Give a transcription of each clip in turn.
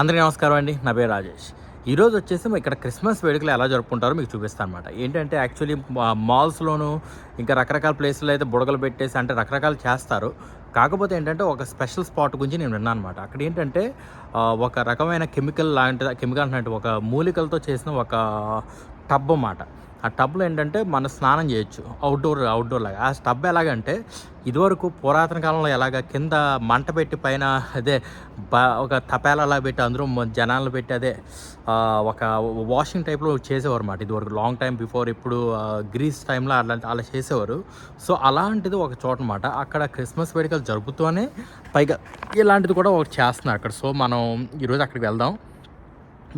అందరికీ నమస్కారం అండి. నా పేరు రాజేష్. ఈరోజు వచ్చేసి మా ఇక్కడ క్రిస్మస్ వేడుకలు ఎలా జరుపుకుంటారో మీకు చూపిస్తాను అనమాట ఏంటంటే యాక్చువల్లీ మాల్స్లోను ఇంకా రకరకాల ప్లేస్లో అయితే బుడగలు పెట్టేసి అంటే రకరకాలు చేస్తారు. కాకపోతే ఏంటంటే ఒక స్పెషల్ స్పాట్ గురించి నేను విన్నాను అనమాట అక్కడ ఏంటంటే ఒక రకమైన కెమికల్ లాంటి కెమికల్ అంటే ఒక మూలికలతో చేసిన ఒక టబ్ అన్నమాట. ఆ టబ్లో ఏంటంటే మనం స్నానం చేయొచ్చు. అవుట్డోర్ అవుట్డోర్ లాగా. ఆ టబ్ ఎలాగంటే ఇదివరకు పురాతన కాలంలో ఎలాగ కింద మంట పెట్టి పైన అదే బ ఒక తపేలా పెట్టి అందరూ జనాలు పెట్టి అదే ఒక వాషింగ్ టైప్లో చేసేవారు అన్నమాట ఇదివరకు లాంగ్ టైం బిఫోర్ ఇప్పుడు గ్రీస్ టైంలో అలా అలా చేసేవారు. సో అలాంటిది ఒక చోట అనమాట అక్కడ క్రిస్మస్ వేడుకలు జరుపుతూనే పైగా ఇలాంటిది కూడా ఒకటి చేస్తున్నారు అక్కడ. సో మనం ఈరోజు అక్కడికి వెళ్దాం.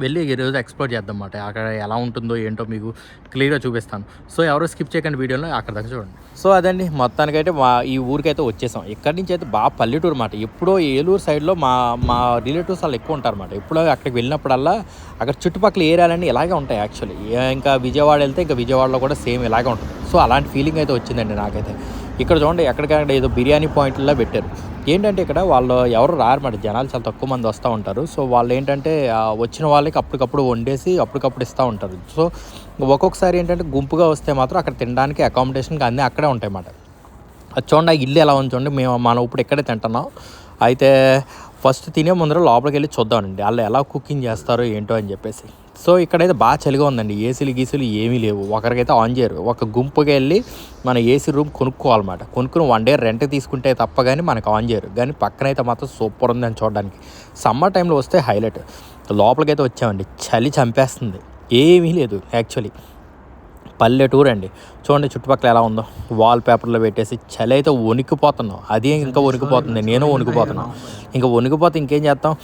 వెళ్ళి ఈరోజు ఎక్స్ప్లోర్ చేద్దాం అన్నమాట అక్కడ ఎలా ఉంటుందో ఏంటో మీకు క్లియర్గా చూపిస్తాను. సో ఎవరో స్కిప్ చేయకండి వీడియోలో అక్కడ దాకా చూడండి. సో అదండి. మొత్తానికైతే మా ఈ ఊరికైతే వచ్చేసాం. ఇక్కడి నుంచి అయితే బాగా పల్లెటూరు అనమాట ఎప్పుడో ఏలూరు సైడ్లో మా మా రిలేటివ్స్ వాళ్ళు ఎక్కువ ఉంటారు అనమాట ఎప్పుడో అక్కడికి వెళ్ళినప్పుడల్లా అక్కడ చుట్టుపక్కల ఏరియాలన్నీ ఇలాగే ఉంటాయి యాక్చువల్లీ ఇంకా విజయవాడ వెళ్తే ఇంకా విజయవాడలో కూడా సేమ్ ఇలాగే ఉంటుంది. సో అలాంటి ఫీలింగ్ అయితే వచ్చిందండి నాకైతే. ఇక్కడ చూడండి ఎక్కడికక్కడ ఏదో బిర్యానీ పాయింట్లో పెట్టారు. ఏంటంటే ఇక్కడ వాళ్ళు ఎవరు రారన్నమాట జనాలు చాలా తక్కువ మంది వస్తూ ఉంటారు. సో వాళ్ళు ఏంటంటే వచ్చిన వాళ్ళకి అప్పటికప్పుడు వండేసి అప్పటికప్పుడు ఇస్తూ ఉంటారు. సో ఒక్కొక్కసారి ఏంటంటే గుంపుగా వస్తే మాత్రం అక్కడ తినడానికి అకామిడేషన్కి అన్నీ అక్కడే ఉంటాయి అన్నమాట చూడండి ఆ ఇల్లు ఎలా ఉంది చూడండి. మేము మనం ఇప్పుడు ఇక్కడే తింటున్నాం. అయితే ఫస్ట్ తినే ముందర లోపలికి వెళ్ళి చూద్దామండి. వాళ్ళు ఎలా కుకింగ్ చేస్తారో ఏంటో అని చెప్పేసి. సో ఇక్కడైతే బాగా చలిగా ఉందండి. ఏసీలు గీసీలు ఏమీ లేవు. ఒకరికైతే ఆన్ చేయరు. ఒక గుంపుకి వెళ్ళి మన ఏసీ రూమ్ కొనుక్కోవాలన్నమాట. కొనుక్కుని వన్ డే రెంట్ తీసుకుంటే తప్ప కానీ మనకు ఆన్ చేయరు. కానీ పక్కనైతే మాత్రం సూపర్ ఉందని చూడడానికి. సమ్మర్ టైంలో వస్తే హైలైట్. లోపలికైతే వచ్చామండి. చలి చంపేస్తుంది. ఏమీ లేదు యాక్చువల్లీ పల్లెటూరు అండి. చూడండి చుట్టుపక్కల ఎలా ఉందో. వాల్ పేపర్లో పెట్టేసి చలి అయితే వణికిపోతున్నాం. అది ఇంకా వణికిపోతుంది. నేను వణికిపోతున్నాను ఇంకా వణికిపోతే ఇంకేం చేస్తాం?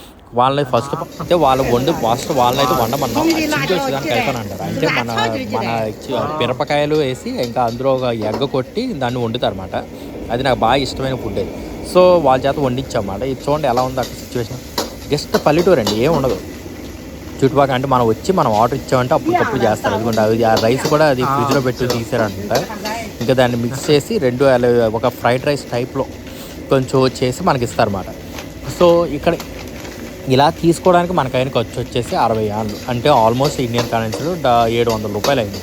వాళ్ళని ఫస్ట్ అయితే వాళ్ళు వండి ఫస్ట్ వాళ్ళనైతే వండమన్నాం. అది చించి వచ్చేదానికి అంటారు. అంటే మన మన పిరపకాయలు మిరపకాయలు వేసి ఇంకా అందులో ఒక ఎగ్గ కొట్టి దాన్ని వండుతారు అనమాట అది నాకు బాగా ఇష్టమైన ఫుడ్ అది సో వాళ్ళ చేత వండించామాట ఇది చూడండి ఎలా ఉంది అక్కడ సిచ్యువేషన్ జస్ట్ పల్లెటూరు అండి ఏం ఉండదు. చుట్టుపక్కల అంటే మనం వచ్చి మనం ఆర్డర్ ఇచ్చామంటే తప్పు చేస్తారు. ఎందుకంటే అది ఆ రైస్ కూడా అది ఫ్రిడ్జ్లో పెట్టి తీసారంట. ఇంకా దాన్ని మిక్స్ చేసి రెండు అలా ఒక ఫ్రైడ్ రైస్ టైప్లో కొంచెం చేసి మనకి ఇస్తారన్నమాట సో ఇక్కడ ఇలా తీసుకోవడానికి మనకైన ఖర్చు వచ్చేసి అరవై ఏళ్ళు అంటే ఆల్మోస్ట్ ఇండియన్ కరెన్సీలో ఏడు వందల రూపాయలు అయింది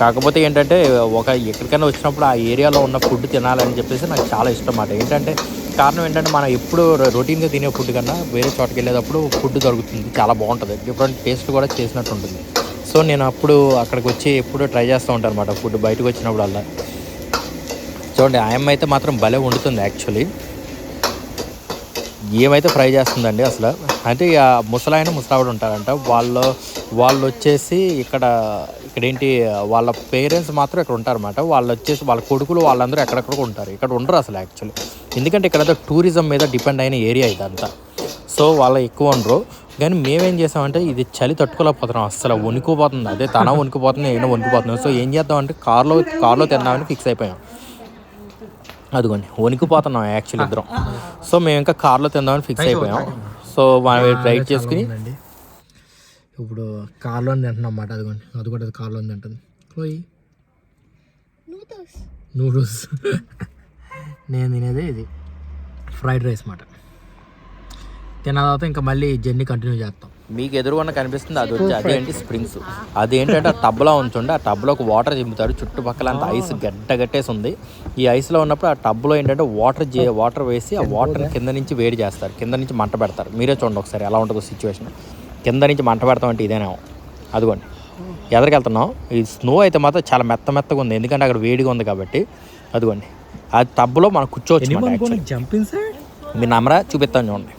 కాకపోతే ఏంటంటే ఒక ఎక్కడికైనా వచ్చినప్పుడు ఆ ఏరియాలో ఉన్న ఫుడ్ తినాలని చెప్పేసి నాకు చాలా ఇష్టం అన్నమాట. ఏంటంటే కారణం ఏంటంటే మనం ఎప్పుడు రొటీన్గా తినే ఫుడ్ కన్నా వేరే చోటకి వెళ్ళేటప్పుడు ఫుడ్ దొరుకుతుంది. చాలా బాగుంటుంది. డిఫరెంట్ టేస్ట్ కూడా చేసినట్టు ఉంటుంది. సో నేను అప్పుడు అక్కడికి వచ్చి ఎప్పుడు ట్రై చేస్తూ ఉంటాను అనమాట ఫుడ్ బయటకు వచ్చినప్పుడు అలా చూడండి ఆయమ్మ అయితే మాత్రం భలే వండుతుంది యాక్చువల్లీ. ఏమైతే ఫ్రై చేస్తుందండి అసలు? అంటే ఇక ముసలాయన ముసలావిడ ఉంటారంట. వాళ్ళు వాళ్ళు వచ్చేసి ఇక్కడ ఇక్కడ ఏంటి వాళ్ళ పేరెంట్స్ మాత్రం ఇక్కడ ఉంటారన్నమాట. వాళ్ళు వచ్చేసి వాళ్ళ కొడుకులు వాళ్ళందరూ ఎక్కడెక్కడ ఉంటారు. ఇక్కడ ఉండరు అసలు యాక్చువల్లీ. ఎందుకంటే ఇక్కడ టూరిజం మీద డిపెండ్ అయిన ఏరియా ఇదంతా. సో వాళ్ళు ఎక్కువ ఉండరు. కానీ మేమేం చేసామంటే ఇది చలి తట్టుకోలేకపోతున్నాం. అసలు వణికిపోతుంది. అదే తన వణికిపోతుంది నేను వణికిపోతున్నాం సో ఏం చేద్దాం అంటే కార్లో కార్లో తిందామని ఫిక్స్ అయిపోయాం. అదిగోండి వణికిపోతున్నాం యాక్చువల్లీ ఇద్దరం. సో మేము ఇంకా కార్లో తిందామని ఫిక్స్ అయిపోయాం. సో మనం రైడ్ చేసుకుని ఇప్పుడు కార్లో తింటున్నాం అన్నమాట అదిగోండి అది కూడా కార్లో తింటుంది క్లోయి నూడిల్స్ నేను తినేదే ఇది. ఫ్రైడ్ రైస్ మాట. తిన్న తర్వాత ఇంకా మళ్ళీ జర్నీ కంటిన్యూ చేస్తాం. మీకు ఎదురుగున్న కనిపిస్తుంది అది వచ్చి అదేంటి స్ప్రింగ్స్? అదేంటంటే ఆ టబ్లో ఉంచుండి ఆ టబ్లో ఒక వాటర్ దింపుతారు చుట్టుపక్కల అంతా ఐస్ గడ్డ గట్టేసి ఉంది ఈ ఐస్లో ఉన్నప్పుడు ఆ టబ్లో ఏంటంటే వాటర్ జే వాటర్ వేసి ఆ వాటర్ కింద నుంచి వేడి చేస్తారు. కింద నుంచి మంట పెడతారు. మీరే చూడండి ఒకసారి ఎలా ఉంటుందో సిచ్యువేషన్ కింద నుంచి మంట పెడతాం అంటే ఇదేనేమో. అదిగోండి. ఎదరికి వెళ్తున్నాం. ఈ స్నో అయితే మాత్రం చాలా మెత్త మెత్తగా ఉంది. ఎందుకంటే అక్కడ వేడిగా ఉంది కాబట్టి. అదిగోండి. ఆ టబ్లో మనం కూర్చోవచ్చు మీరు నమ్మరా? చూపిస్తాను చూడండి.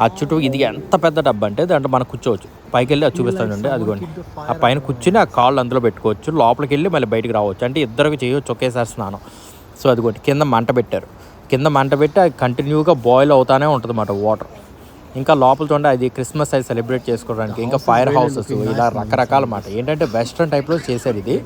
ఆ చుట్టూ ఇది ఎంత పెద్ద డబ్బా అంటే దాంట్లో మనం కూర్చోవచ్చు. పైకి వెళ్ళి అది చూపిస్తాను చూడండి. అదిగోండి. ఆ పైన కూర్చుని ఆ కాళ్ళు అందులో పెట్టుకోవచ్చు. లోపలికి వెళ్ళి మళ్ళీ బయటికి రావచ్చు. అంటే ఇద్దరికి చేయవచ్చు ఒకేసారి స్నానం. సో అదిగోండి. కింద మంట పెట్టారు. కింద మంట పెట్టి అది కంటిన్యూగా బాయిల్ అవుతానే ఉంటుంది అన్నమాట వాటర్ ఇంకా లోపల చూడండి అది క్రిస్మస్ అది సెలబ్రేట్ చేసుకోవడానికి. ఇంకా ఫైర్ హౌసెస్ ఇలా రకరకాల మాట. ఏంటంటే వెస్ట్రన్ టైప్లో చేశారు ఇది.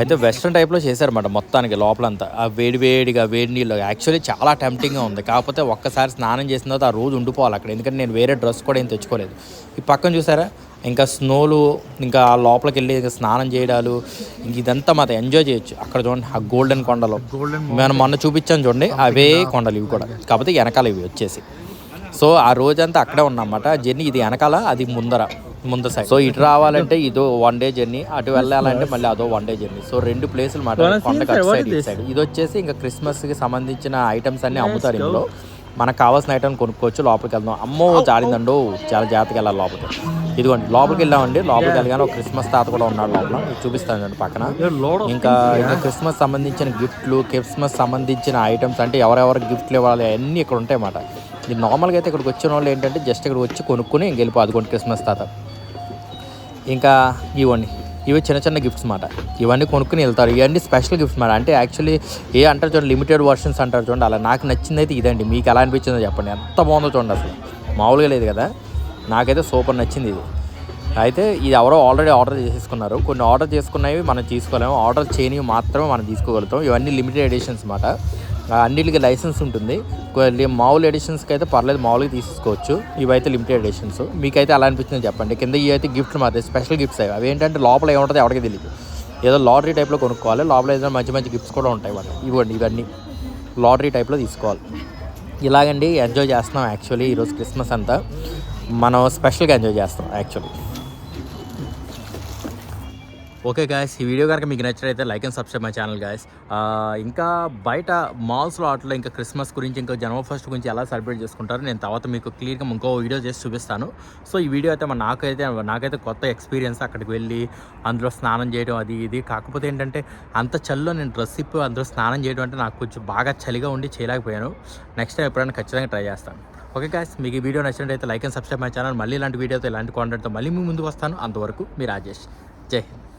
అయితే వెస్ట్రన్ టైప్లో చేశారన్నమాట మొత్తానికి లోపలంతా. ఆ వేడి వేడిగా వేడి నీళ్ళు. యాక్చువల్లీ చాలా టెంప్టింగ్గా ఉంది. కాకపోతే ఒక్కసారి స్నానం చేసిన తర్వాత ఆ రోజు ఉండిపోవాలి అక్కడ. ఎందుకంటే నేను వేరే డ్రెస్ కూడా ఏం తెచ్చుకోలేదు. ఈ పక్కన చూసారా? ఇంకా స్నోలు ఇంకా ఆ లోపలికి వెళ్ళి ఇంకా స్నానం చేయడాలు ఇంక ఇదంతా మాత్రం ఎంజాయ్ చేయొచ్చు. అక్కడ చూడండి ఆ గోల్డెన్ కొండలు. మనం మొన్న చూపించాను చూడండి అవే కొండలు ఇవి కూడా. కాకపోతే వెనకాల ఇవి వచ్చేసి. సో ఆ రోజంతా అక్కడే ఉన్నమాట జర్నీ ఇది వెనకాల అది ముందర ముందు సైడ్ సో ఇటు రావాలంటే ఇదో వన్ డే జర్నీ అటు వెళ్ళాలంటే మళ్ళీ అదో వన్ డే జర్నీ సో రెండు ప్లేసులు మాట కొండకు అటు సైడ్ ఇటు సైడ్ ఇది వచ్చేసి ఇంకా క్రిస్మస్కి సంబంధించిన ఐటమ్స్ అన్ని అమ్ముతారు ఇందులో. మనకు కావాల్సిన ఐటమ్ కొనుక్కోవచ్చు లోపలికి వెళ్దాం. అమ్మో జారిందండో చాలా జాగ్రత్తగా వెళ్ళాలి లోపలికి. ఇదిగోండి లోపలికి వెళ్ళామండి లోపలికి వెళ్ళగానే ఒక క్రిస్మస్ తాత కూడా ఉన్నాడు లోపల. మీకు చూపిస్తాను చూడండి పక్కన. ఇంకా ఇంకా క్రిస్మస్ సంబంధించిన గిఫ్ట్లు క్రిస్మస్ సంబంధించిన ఐటమ్స్ అంటే ఎవరెవరు గిఫ్ట్లు ఇవ్వాలి అన్నీ ఇక్కడ ఉంటాయి అన్నమాట ఇది నార్మల్గా అయితే ఇక్కడికి వచ్చిన వాళ్ళు ఏంటంటే జస్ట్ ఇక్కడ వచ్చి కొనుక్కుని ఇంక వెళ్ళిపో అదిగోండి క్రిస్మస్ తాత. ఇంకా ఇవ్వండి ఇవి చిన్న చిన్న గిఫ్ట్స్ మాట. ఇవన్నీ కొనుక్కుని వెళ్తారు. ఇవన్నీ స్పెషల్ గిఫ్ట్స్ మాట. అంటే యాక్చువల్లీ ఏ అంటారు చూడండి లిమిటెడ్ వర్షన్స్ అంటారు చూడండి. అలా నాకు నచ్చింది అయితే ఇదండి. మీకు ఎలా అనిపించిందో చెప్పండి. ఎంత బాగుందో చూడండి అసలు. మామూలుగా లేదు కదా. నాకైతే సూపర్ నచ్చింది ఇది. అయితే ఇది ఎవరో ఆల్రెడీ ఆర్డర్ చేసేసుకున్నారు. కొన్ని ఆర్డర్ చేసుకున్నవి మనం తీసుకోలేము. ఆర్డర్ చేయనివి మాత్రమే మనం తీసుకోగలుగుతాం. ఇవన్నీ లిమిటెడ్ ఎడిషన్స్ మాట. అన్నిటికి లైసెన్స్ ఉంటుంది. మామూలు ఎడిషన్స్కి అయితే పర్లేదు మామూలుగా తీసుకోవచ్చు ఇవైతే లిమిటెడ్ ఎడిషన్స్ మీకైతే అలా అనిపించింది చెప్పండి. కింద ఇవైతే గిఫ్ట్లు మాత్రం స్పెషల్ గిఫ్ట్స్ అవి అవి ఏంటంటే లోపల ఏముంటుంది ఎవరికి తెలియదు ఏదో లాటరీ టైప్లో కొనుక్కోవాలి లోపల ఏదైనా మంచి మంచి గిఫ్ట్స్ కూడా ఉంటాయి వాళ్ళు ఇవ్వండి ఇవన్నీ. లాటరీ టైప్లో తీసుకోవాలి. ఇలాగండి ఎంజాయ్ చేస్తున్నాం యాక్చువల్లీ ఈరోజు క్రిస్మస్ అంతా. మనం స్పెషల్గా ఎంజాయ్ చేస్తాం యాక్చువల్లీ ఓకే గాయస్ ఈ వీడియో కనుక మీకు నచ్చినట్లయితే like and subscribe my channel guys ఇంకా బయట మాల్స్లో అట్లా ఇంకా క్రిస్మస్ గురించి ఇంకా జనవరి ఫస్ట్ గురించి ఎలా సెలబ్రేట్ చేసుకుంటారో నేను తర్వాత మీకు క్లియర్గా ఇంకో వీడియో చేసి చూపిస్తాను. సో ఈ వీడియో అయితే నాకైతే నాకైతే కొత్త ఎక్స్పీరియన్స్ అక్కడికి వెళ్ళి అందులో స్నానం చేయడం అది ఇది. కాకపోతే ఏంటంటే అంత చలిలో నేను డ్రెస్ ఇప్పి అందులో స్నానం చేయడం అంటే నాకు కొంచెం బాగా చలిగా ఉండి చేయలేకపోయాను. నెక్స్ట్ టైం ఎప్పుడైనా ఖచ్చితంగా ట్రై చేస్తాను. ఓకే గాయస్ మీకు ఈ వీడియో నచ్చినట్టయితే like and subscribe my channel మళ్ళీ ఇలాంటి వీడియోతో ఇలాంటి కాంటెంట్తో మళ్ళీ మీ ముందుకు వస్తాను. అంతవరకు మీ రాజేష్. జై హింద్.